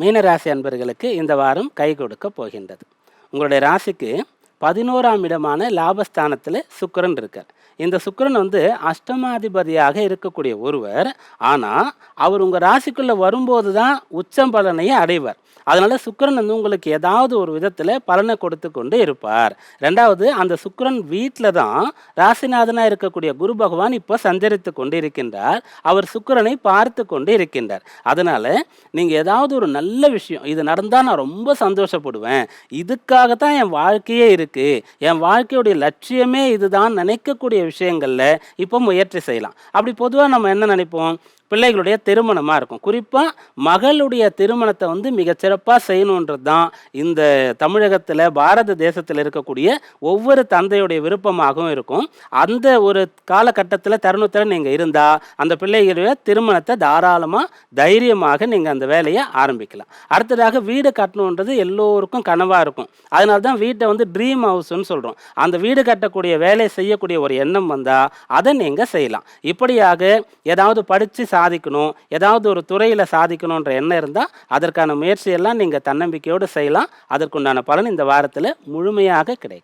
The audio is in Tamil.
மீனராசி அன்பர்களுக்கு இந்த வாரம் கை கொடுக்க போகின்றது. உங்களுடைய ராசிக்கு பதினோராம் இடமான லாபஸ்தானத்தில் சுக்கரன் இருக்கார். இந்த சுக்கிரன் வந்து அஷ்டமாதிபதியாக இருக்கக்கூடிய ஒருவர். ஆனால் அவர் உங்கள் ராசிக்குள்ளே வரும்போது தான் உச்சம் பலனையை அடைவார். அதனால் சுக்கிரன் வந்து உங்களுக்கு ஏதாவது ஒரு விதத்தில் பலனை கொடுத்து கொண்டு இருப்பார். ரெண்டாவது அந்த சுக்கிரன் வீட்டில் தான் ராசிநாதனாக இருக்கக்கூடிய குரு பகவான் இப்போ சஞ்சரித்து கொண்டு இருக்கின்றார் அவர் சுக்கிரனை பார்த்து கொண்டு இருக்கின்றார். அதனால் நீங்கள் ஏதாவது ஒரு நல்ல விஷயம் இது நடந்தால் நான் ரொம்ப சந்தோஷப்படுவேன். இதுக்காக தான் என் வாழ்க்கையே இருக்குது என் வாழ்க்கையுடைய லட்சியமே இதுதான். நினைக்கக்கூடிய விஷயங்களில் இப்போ முயற்சி செய்யலாம். அப்படி பொதுவாக நம்ம என்ன நினைப்போம்? பிள்ளைகளுடைய திருமணமாக இருக்கும். குறிப்பாக மகளுடைய திருமணத்தை வந்து மிகச்சிறப்பாக செய்யணுன்றது தான் இந்த தமிழகத்தில் பாரத தேசத்தில் இருக்கக்கூடிய ஒவ்வொரு தந்தையுடைய விருப்பமாகவும் இருக்கும். அந்த ஒரு காலகட்டத்தில் தருணத்தில் நீங்கள் இருந்தால் அந்த பிள்ளைகளுடைய திருமணத்தை தாராளமாக தைரியமாக நீங்கள் அந்த வேலையை ஆரம்பிக்கலாம். அடுத்ததாக வீடு கட்டணுன்றது எல்லோருக்கும் கனவாக இருக்கும். அதனால தான் வீட்டை வந்து ட்ரீம் ஹவுஸ்ன்னு சொல்கிறோம் அந்த வீடு கட்டக்கூடிய வேலை செய்யக்கூடிய ஒரு எண்ணம் வந்தால் அதை நீங்கள் செய்யலாம். இப்படியாக ஏதாவது படித்து சாதிக்கணும் ஏதாவது ஒரு துறையில் சாதிக்கணுன்ற எண்ணம் இருந்தால் அதற்கான முயற்சியெல்லாம் நீங்கள் தன்னம்பிக்கையோடு செய்யலாம். அதற்குண்டான பலன் இந்த வாரத்தில் முழுமையாக கிடைக்கும்.